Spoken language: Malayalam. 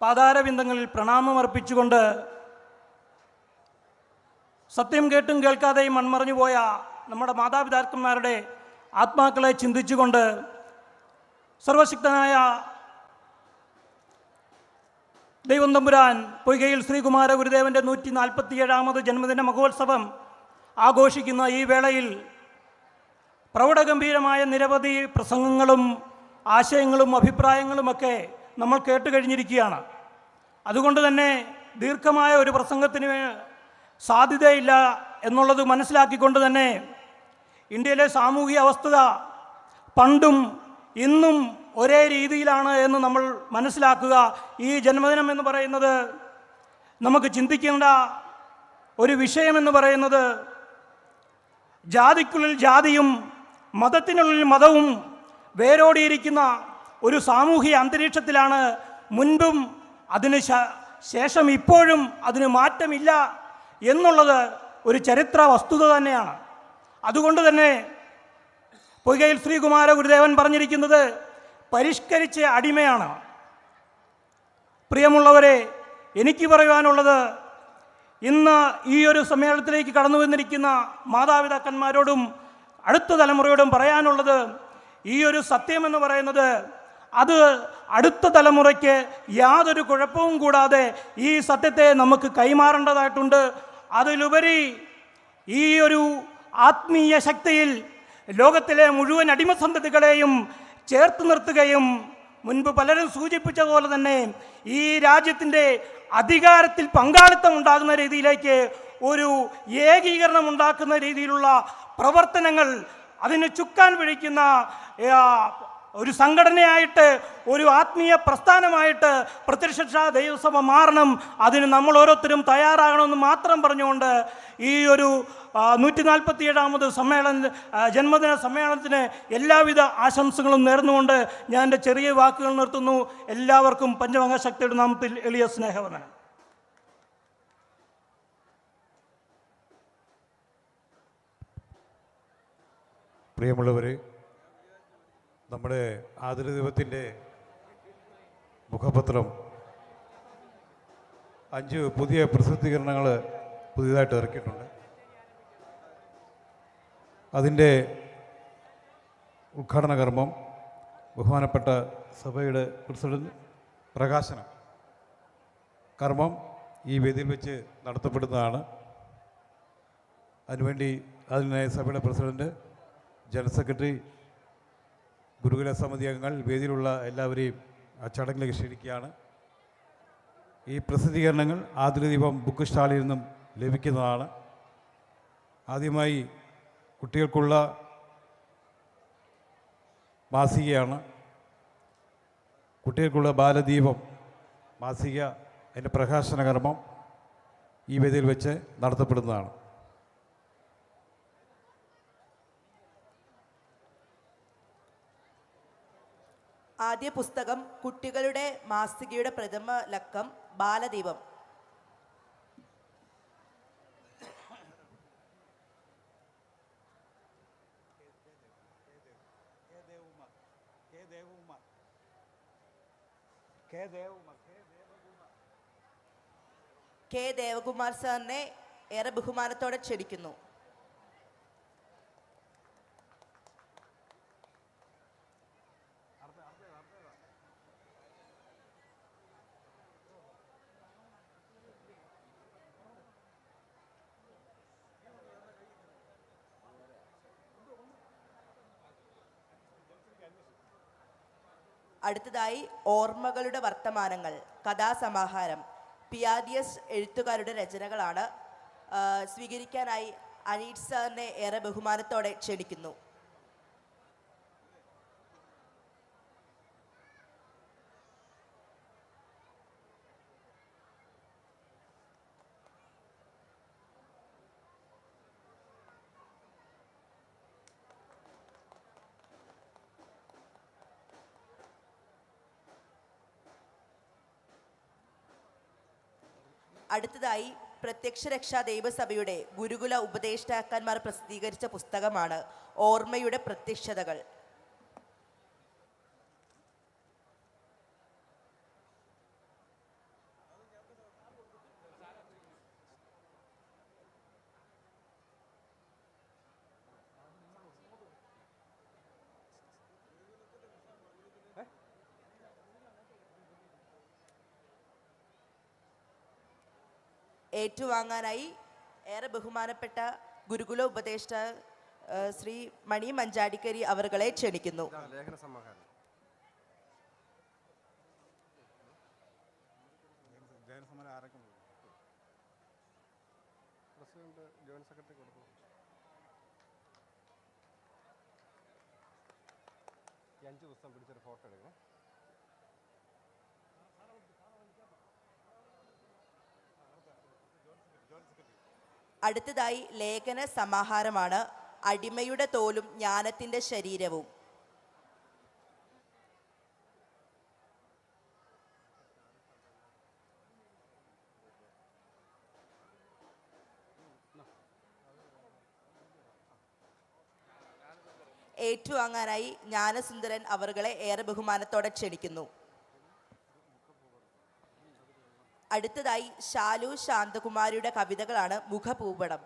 പാതാരബിന്ദങ്ങളിൽ പ്രണാമമർപ്പിച്ചുകൊണ്ട് സത്യം കേട്ടും കേൾക്കാതെയും മൺമറഞ്ഞു പോയ നമ്മുടെ മാതാപിതാക്കന്മാരുടെ ആത്മാക്കളെ ചിന്തിച്ചുകൊണ്ട് സർവശക്തനായ ദൈവം തമ്പുരാൻ പൊയ്കയിൽ ശ്രീകുമാര ഗുരുദേവന്റെ നൂറ്റി നാൽപ്പത്തിയേഴാമത് ജന്മദിന മഹോത്സവം ആഘോഷിക്കുന്ന ഈ വേളയിൽ പ്രൗഢഗംഭീരമായ നിരവധി പ്രസംഗങ്ങളും ആശയങ്ങളും അഭിപ്രായങ്ങളുമൊക്കെ നമ്മൾ കേട്ട് കഴിഞ്ഞിരിക്കുകയാണ്. അതുകൊണ്ട് തന്നെ ദീർഘമായ ഒരു പ്രസംഗത്തിന് സാധ്യതയില്ല എന്നുള്ളത് മനസ്സിലാക്കിക്കൊണ്ട് തന്നെ ഇന്ത്യയിലെ സാമൂഹിക അവസ്ഥ പണ്ടും ഇന്നും ഒരേ രീതിയിലാണ് എന്ന് നമ്മൾ മനസ്സിലാക്കുക. ഈ ജന്മദിനം എന്ന് പറയുന്നത് നമുക്ക് ചിന്തിക്കേണ്ട ഒരു വിഷയമെന്ന് പറയുന്നത് ജാതിക്കുള്ളിൽ ജാതിയും മതത്തിനുള്ളിൽ മതവും വേരോടിയിരിക്കുന്ന ഒരു സാമൂഹിക അന്തരീക്ഷത്തിലാണ് മുൻപും അതിന് ശേഷം ഇപ്പോഴും അതിന് മാറ്റമില്ല എന്നുള്ളത് ഒരു ചരിത്ര വസ്തുത തന്നെയാണ്. അതുകൊണ്ട് തന്നെ പൊയ്കയിൽ ശ്രീകുമാര ഗുരുദേവൻ പറഞ്ഞിരിക്കുന്നത് പരിഷ്കരിച്ച അടിമയാണ്. പ്രിയമുള്ളവരെ എനിക്ക് പറയുവാനുള്ളത് ഇന്ന് ഈ ഒരു സമ്മേളനത്തിലേക്ക് കടന്നു വന്നിരിക്കുന്ന മാതാപിതാക്കന്മാരോടും അടുത്ത തലമുറയോടും പറയാനുള്ളത് ഈ ഒരു സത്യമെന്ന് പറയുന്നത് അത് അടുത്ത തലമുറയ്ക്ക് യാതൊരു കുഴപ്പവും കൂടാതെ ഈ സത്യത്തെ നമുക്ക് കൈമാറേണ്ടതായിട്ടുണ്ട്. അതിലുപരി ഈ ഒരു ആത്മീയ ശക്തിയിൽ ലോകത്തിലെ മുഴുവൻ അടിമസന്ധതികളെയും ചേർത്ത് നിർത്തുകയും മുൻപ് പലരും സൂചിപ്പിച്ച പോലെ തന്നെ ഈ രാജ്യത്തിന്റെ അധികാരത്തിൽ പങ്കാളിത്തം ഉണ്ടാകുന്ന രീതിയിലേക്ക് ഒരു ഏകീകരണം ഉണ്ടാക്കുന്ന രീതിയിലുള്ള പ്രവർത്തനങ്ങൾ അതിന് ചുക്കാൻ പിടിക്കുന്ന ആ, ഒരു സംഘടനയായിട്ട് ഒരു ആത്മീയ പ്രസ്ഥാനമായിട്ട് പ്രത്യക്ഷ ദൈവസഭ മാറണം. അതിന് നമ്മൾ ഓരോരുത്തരും തയ്യാറാകണമെന്ന് മാത്രം പറഞ്ഞുകൊണ്ട് ഈ ഒരു നൂറ്റി നാൽപ്പത്തി ഏഴാമത് സമ്മേളന ജന്മദിന സമ്മേളനത്തിന് എല്ലാവിധ ആശംസകളും നേർന്നുകൊണ്ട് ഞാൻ എന്റെ ചെറിയ വാക്കുകൾ നിർത്തുന്നു. എല്ലാവർക്കും പഞ്ചവംഗ ശക്തിയുടെ നാമത്തിൽ എളിയ സ്നേഹവന്ദനം. പ്രിയമുള്ളവരെ നമ്മുടെ ആദരദൈവത്തിന്റെ മുഖപത്രം. അഞ്ച് പുതിയ പ്രസിദ്ധീകരണങ്ങൾ പുതിയതായിട്ട് ഇറക്കിയിട്ടുണ്ട്. അതിന്റെ ഉദ്ഘാടന കർമ്മം ബഹുമാനപ്പെട്ട സഭയുടെ പ്രസിഡന്റ് പ്രകാശനം. കർമ്മം ഈ വേദിയിൽ വെച്ച് നടത്തപ്പെടുന്നതാണ്. അതിനുവേണ്ടി അതിനായി സഭയുടെ പ്രസിഡന്റ് ജനറൽ സെക്രട്ടറി ഗുരുകുല സമിതി അംഗങ്ങൾ വേദിയിലുള്ള എല്ലാവരെയും ആ ചടങ്ങിലേക്ക് ക്ഷണിക്കുകയാണ്. ഈ പ്രസിദ്ധീകരണങ്ങൾ ആതിരദീപം ബുക്ക് സ്റ്റാളിൽ നിന്നും ലഭിക്കുന്നതാണ്. ആദ്യമായി കുട്ടികൾക്കുള്ള മാസികയാണ്. കുട്ടികൾക്കുള്ള ബാലദീപം മാസിക അതിന്റെ പ്രകാശനകർമ്മം ഈ വേദിയിൽ വെച്ച് നടത്തപ്പെടുന്നതാണ്. ആദ്യ പുസ്തകം കുട്ടികളുടെ മാസികയുടെ പ്രഥമ ലക്കം ബാലദീപം കെ ദേവകുമാർ സാറിനെ ഏറെ ബഹുമാനത്തോടെ ക്ഷണിക്കുന്നു. അടുത്തതായി ഓർമ്മകളുടെ വർത്തമാനങ്ങൾ കഥാസമാഹാരം. പിയാദിയസ് എഴുത്തുകാരുടെ രചനകളാണ് സ്വീകരിക്കാനായി അനീറ്റ് സാറിനെ ഏറെ ബഹുമാനത്തോടെ ക്ഷണിക്കുന്നു. അടുത്തതായി പ്രത്യക്ഷ രക്ഷാ ദൈവസഭയുടെ ഗുരുകുല ഉപദേഷ്ടാക്കന്മാർ പ്രസിദ്ധീകരിച്ച പുസ്തകമാണ് ഓർമ്മയുടെ പ്രത്യക്ഷതകൾ. ഏറ്റുവാങ്ങാനായി ഏറെ ബഹുമാനപ്പെട്ട ഗുരുകുല ഉപദേഷ്ട ശ്രീ മണി മഞ്ചാടിക്കരി അവരുകളെ ക്ഷണിക്കുന്നു. അഞ്ച് ദിവസം പിടിച്ചൊരു ഫോട്ടോ എടുക്കണം. അടുത്തതായി ലേഖന സമാഹാരമാണ് അടിമയുടെ തോലും ജ്ഞാനത്തിന്റെ ശരീരവും. ഏറ്റുവാങ്ങാനായി ജ്ഞാനസുന്ദരൻ അവരെ ഏറെ ബഹുമാനത്തോടെ ക്ഷണിക്കുന്നു. അടുത്തതായി ശാലു ശാന്തകുമാരിയുടെ കവിതകളാണ് മുഖഭൂപടം